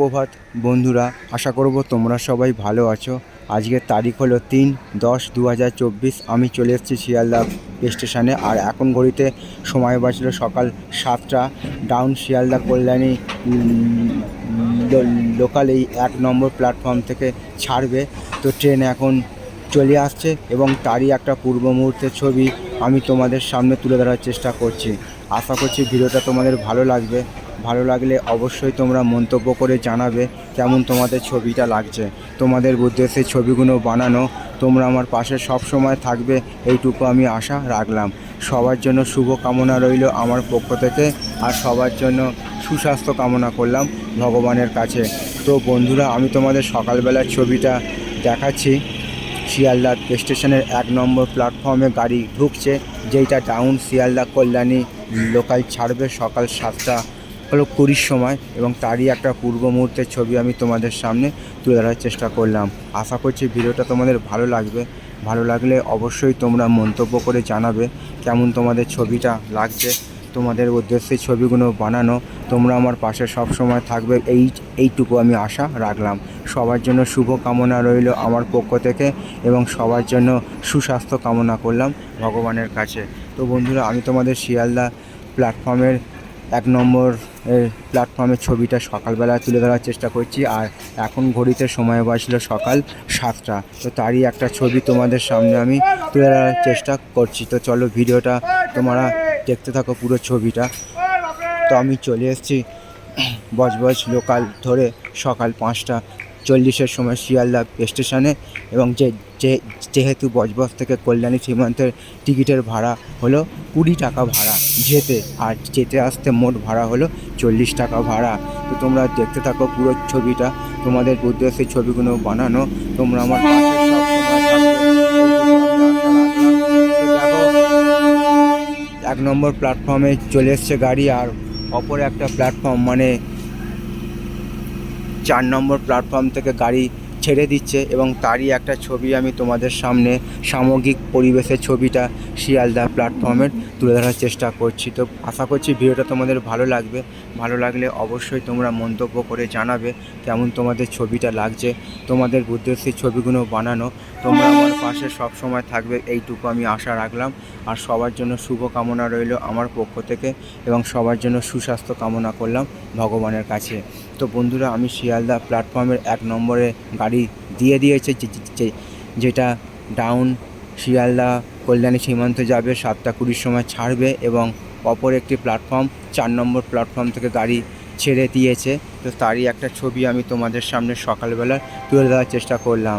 প্রভাত বন্ধুরা, আশা করব তোমরা সবাই ভালো আছো। আজকের তারিখ হলো তিন দশ দু আমি চলে এসেছি শিয়ালদা স্টেশনে। আর এখন ঘড়িতে সময় বাঁচলো সকাল সাতটা। ডাউন শিয়ালদা কল্যাণী লোকাল এই এক নম্বর প্ল্যাটফর্ম থেকে ছাড়বে। তো ট্রেন এখন চলে আসছে এবং তারই একটা পূর্ব মুহূর্তের ছবি আমি তোমাদের সামনে তুলে ধরার চেষ্টা করছি। আশা করছি ভিডিওটা তোমাদের ভালো লাগবে। ভালো লাগলে অবশ্যই তোমরা মন্তব্য করে জানাবে কেমন তোমাদের ছবিটা লাগছে। তোমাদের উদ্দেশ্যে ছবিগুলো বানানো, তোমরা আমার পাশে সব সময় থাকবে, এইটুকু আমি আশা রাখলাম। সবার জন্য শুভ কামনা রইল আমার পক্ষ থেকে আর সবার জন্য সুস্বাস্থ্য কামনা করলাম ভগবানের কাছে। তো বন্ধুরা, আমি তোমাদের সকালবেলার ছবিটা দেখাচ্ছি। শিয়ালদা স্টেশনের এক নম্বর প্ল্যাটফর্মে গাড়ি ঢুকছে, যেইটা ডাউন শিয়ালদা কল্যাণী লোকাল ছাড়বে সকাল সাতটা। হলো কুড়ির সময় এবং তারই একটা পূর্ব মুহূর্তের ছবি আমি তোমাদের সামনে তুলে ধরার চেষ্টা করলাম। আশা করছি ভিডিওটা তোমাদের ভালো লাগবে। ভালো লাগলে অবশ্যই তোমরা মন্তব্য করে জানাবে কেমন তোমাদের ছবিটা লাগছে, তোমাদের উদ্দেশ্যে ছবিগুলো বানানো, তোমরা আমার পাশে সব সময় থাকবে এই, এইটুকু আমি আশা রাখলাম। সবার জন্য শুভ কামনা রইল আমার পক্ষ থেকে এবং সবার জন্য সুস্বাস্থ্য কামনা করলাম ভগবানের কাছে। তো বন্ধুরা, আমি তোমাদের শিয়ালদা প্ল্যাটফর্মের এক নম্বর প্ল্যাটফর্মের ছবিটা সকালবেলা তুলে ধরার চেষ্টা করছি আর এখন ঘড়িতে সময় বাজলো সকাল সাতটা। তো তারই একটা ছবি তোমাদের সামনে আমি তুলে ধরার চেষ্টা করছি। তো চলো ভিডিওটা তোমরা দেখতে থাকো পুরো ছবিটা। তো আমি চলে এসেছি বজবজ লোকাল ধরে সকাল পাঁচটা। চল্লিশের সময় শিয়ালদা স্টেশনে এবং যে যে, যেহেতু বজবজ থেকে কল্যাণী সীমান্তের টিকিটের ভাড়া হলো কুড়ি টাকা ভাড়া, যেতে আর যেতে আসতে মোট ভাড়া হলো চল্লিশ টাকা ভাড়া। তো তোমরা দেখতে থাকো পুরো ছবিটা, তোমাদের উদ্দেশ্যে ছবিগুলো বানানো, তোমরা আমার এক নম্বর প্ল্যাটফর্মে চলে এসছে গাড়ি আর অপর একটা প্ল্যাটফর্ম মানে চার নম্বর প্ল্যাটফর্ম থেকে গাড়ি ছেড়ে দিচ্ছে এবং তারই একটা ছবি আমি তোমাদের সামনে, সামগ্রিক পরিবেশের ছবিটা শিয়ালদা প্ল্যাটফর্মের তুলে ধরার চেষ্টা করছি। তো আশা করছি ভিডিওটা তোমাদের ভালো লাগবে। ভালো লাগলে অবশ্যই তোমরা মন্তব্য করে জানাবে কেমন তোমাদের ছবিটা লাগছে, তোমাদের উদ্দেশ্যে ছবিগুলো বানানো। তোমরা আমার পাশে সব সময় থাকবে, এইটুকু আমি আশা রাখলাম। আর সবার জন্য শুভ কামনা রইল আমার পক্ষ থেকে এবং সবার জন্য সুস্বাস্থ্য কামনা করলাম ভগবানের কাছে। তো বন্ধুরা, আমি শিয়ালদা প্ল্যাটফর্মের এক নম্বরে গাড়ি দিয়ে দিয়েছে যেটা ডাউন শিয়ালদা কল্যাণী সীমান্ত যাবে, সাতটা কুড়ির সময় ছাড়বে এবং অপর একটি প্ল্যাটফর্ম চার নম্বর প্ল্যাটফর্ম থেকে গাড়ি ছেড়ে দিয়েছে। তো তারই একটা ছবি আমি তোমাদের সামনে সকালবেলা তুলে দেওয়ার চেষ্টা করলাম।